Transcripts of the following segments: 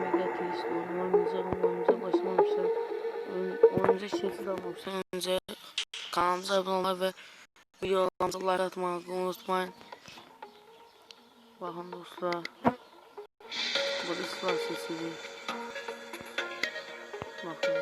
Mega test oyun oynayacağım oyunumuza başlamamışlar. Oyun, oyunumuza şekil almamışlar. Önce kanalımıza abone olmayı ve videolarımıza like atmayı unutmayın. Bakın dostlar. Burada silah sesiydi. Bakın.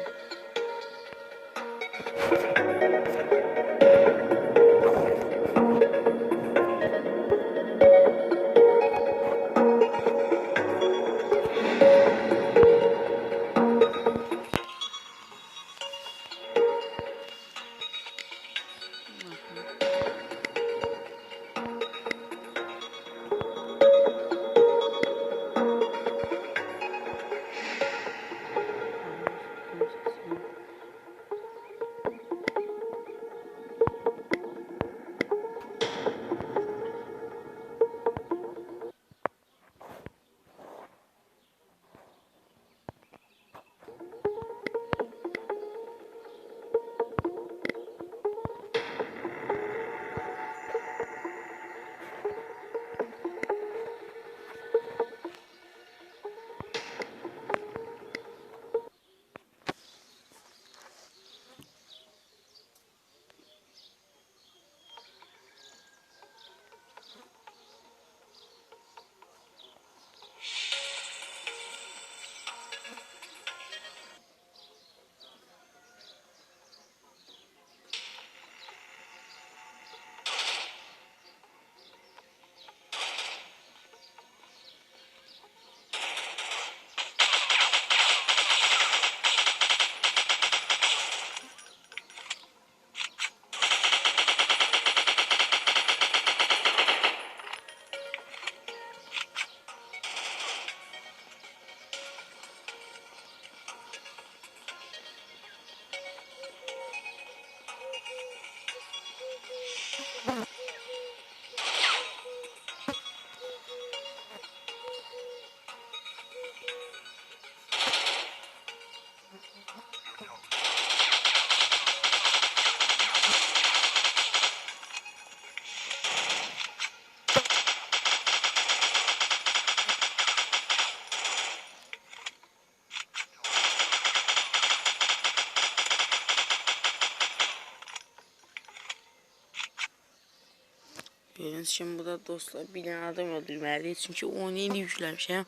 Gördüğünüz için burada dostlar bir tane adam öldürmeliyiz. Çünkü oyunu yeni yüklemişim.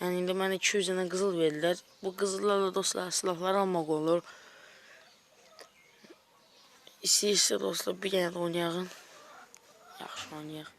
Yani indi mənə 200 dənə qızıl verirlər. Bu qızıllarla dostlar silahlar almaq olur. İstəyirsə dostlar bir dənə də oynayağın. Yaxşı oynayaq.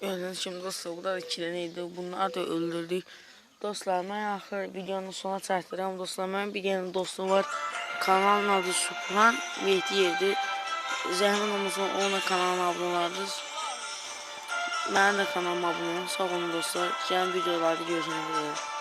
Gördüğünüz şimdi dostlar burada da iki tane idi. Bunlar da öldürdük. Dostlar ben axır videonun sona çatdıram. Dostlar mən bir tane dostum var. Kanalın adı Supran Mehdiyevdir. Zəhmin olmasın ona kanalına abunə olardınız. Mənim də kanalıma abunə olun. Sağ olun dostlar. Gəlin videolarda görüşmək üzere.